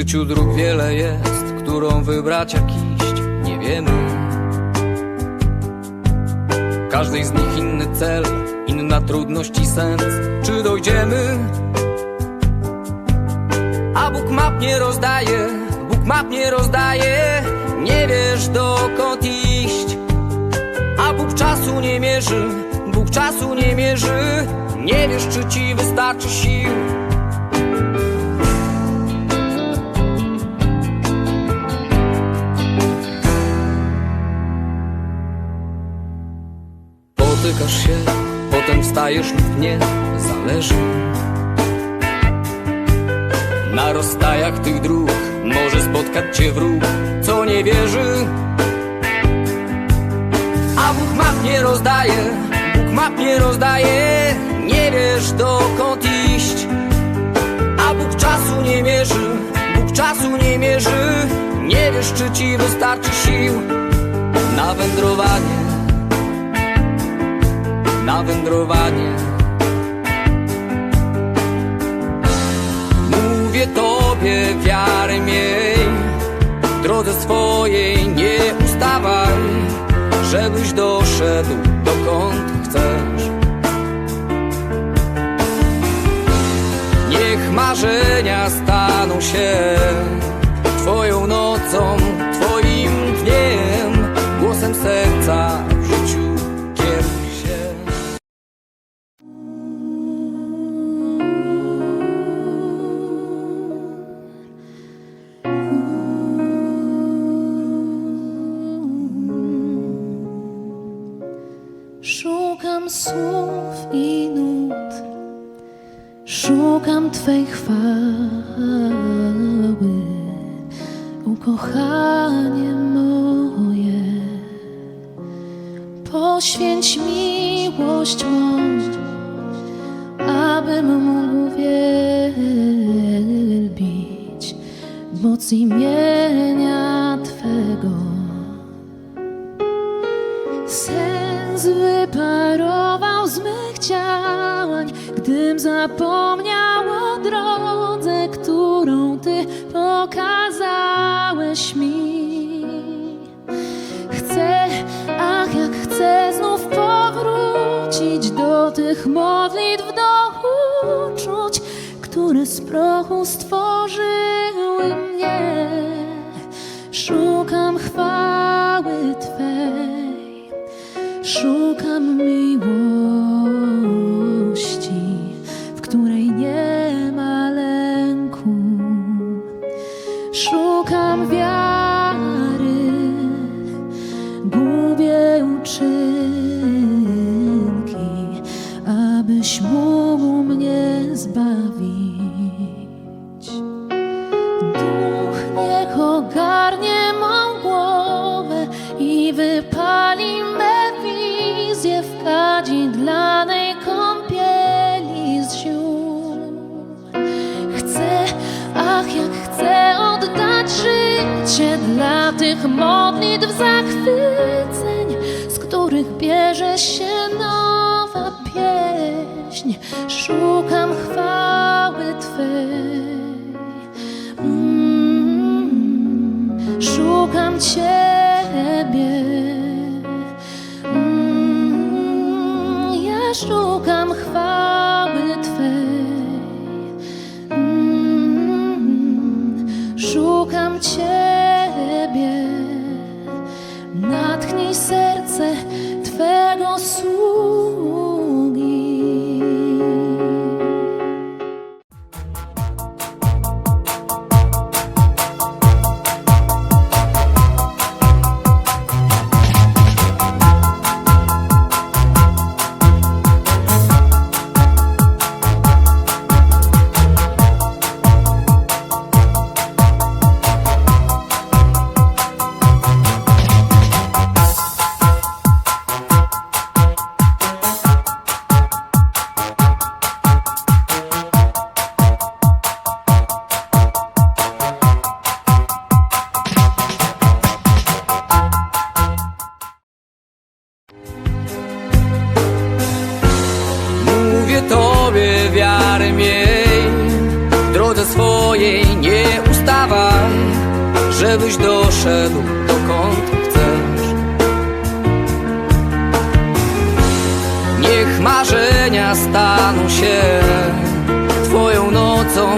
życiu dróg wiele jest, którą wybrać jak iść, nie wiemy. Każdej z nich inny cel, inna trudność i sens. Czy dojdziemy? A Bóg map nie rozdaje, Bóg map nie rozdaje, nie wiesz dokąd iść. A Bóg czasu nie mierzy, Bóg czasu nie mierzy, nie wiesz czy ci wystarczy sił. Potykasz się, potem wstajesz lub nie, zależy. Na rozstajach tych dróg może spotkać cię wróg, co nie wierzy. A Bóg map nie rozdaje, Bóg map nie rozdaje, nie wiesz dokąd iść. A Bóg czasu nie mierzy, Bóg czasu nie mierzy, nie wiesz czy ci wystarczy sił na wędrowanie na wędrowanie. Mówię tobie, wiary miej, w drodze swojej nie ustawaj, żebyś doszedł dokąd chcesz. Niech marzenia staną się słów i nut, szukam Twej chwały, ukochanie moje. Poświęć miłość mą, abym mógł wielbić moc imienia Twego. Gdym zapomniał o drodze, którą Ty pokazałeś mi. Chcę, ach jak chcę znów powrócić do tych modlitw, do uczuć, które z prochu stworzyły mnie. Szukam chwały Twej. Szukam miłości, której nie ma lęku. Szukam wiary, gubię uczynki, abyś mógł mnie zbawić. Duch niech ogarnie mą głowę i wypali me wizje w kadzidlanej kąpieli tych modlitw zachwyceń, z których bierze się nowa pieśń. Szukam chwały Twej. Mm, Szukam Ciebie. Mm, Ja szukam chwały Twej. Mm, Szukam Ciebie. Nie ustawaj żebyś doszedł dokąd chcesz. Niech marzenia staną się Twoją nocą,